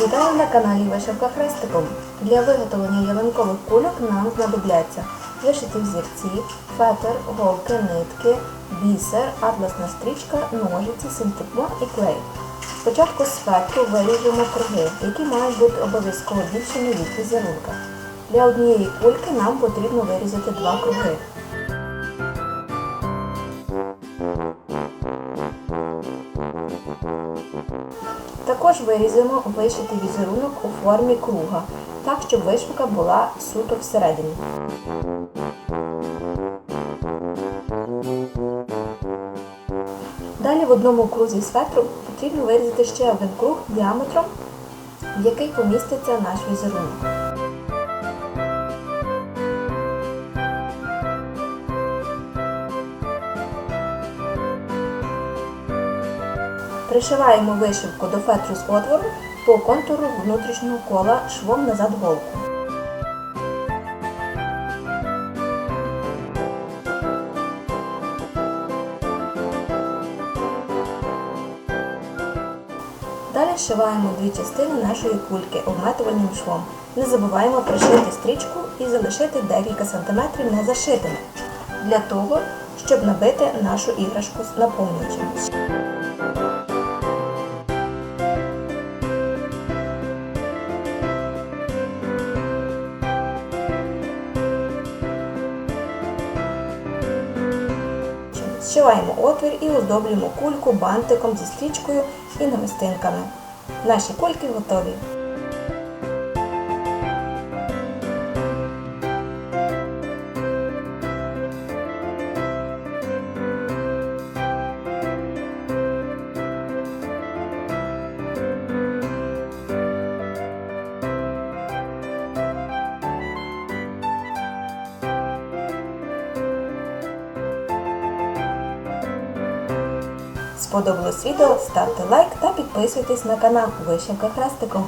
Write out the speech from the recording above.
Вітаю на каналі Вишивка Хрестиком. Для виготовлення ялинкових кульок нам знадобляться вишиті взірці, фетр, голки, нитки, бісер, атласна стрічка, ножиці, синтепон і клей. Спочатку з фетру виріжемо круги, які мають бути обов'язково більшими від візерунка. Для однієї кульки нам потрібно вирізати два круги. Також виріземо вишитий візерунок у формі круга, так щоб вишивка була суто всередині. Далі в одному крузі з фетру потрібно вирізати ще один круг діаметром, в який поміститься наш візерунок. Пришиваємо вишивку до фетру з отвором по контуру внутрішнього кола швом назад голку. Далі зшиваємо дві частини нашої кульки обметувальним швом. Не забуваємо пришити стрічку і залишити декілька сантиметрів незашитими для того, щоб набити нашу іграшку з наповнювачем. Зшиваємо отвір і оздоблюємо кульку бантиком зі стрічкою і намистинками. Наші кульки готові. Сподобалось відео, ставте лайк та підписуйтесь на канал Вишенька Хрестиком.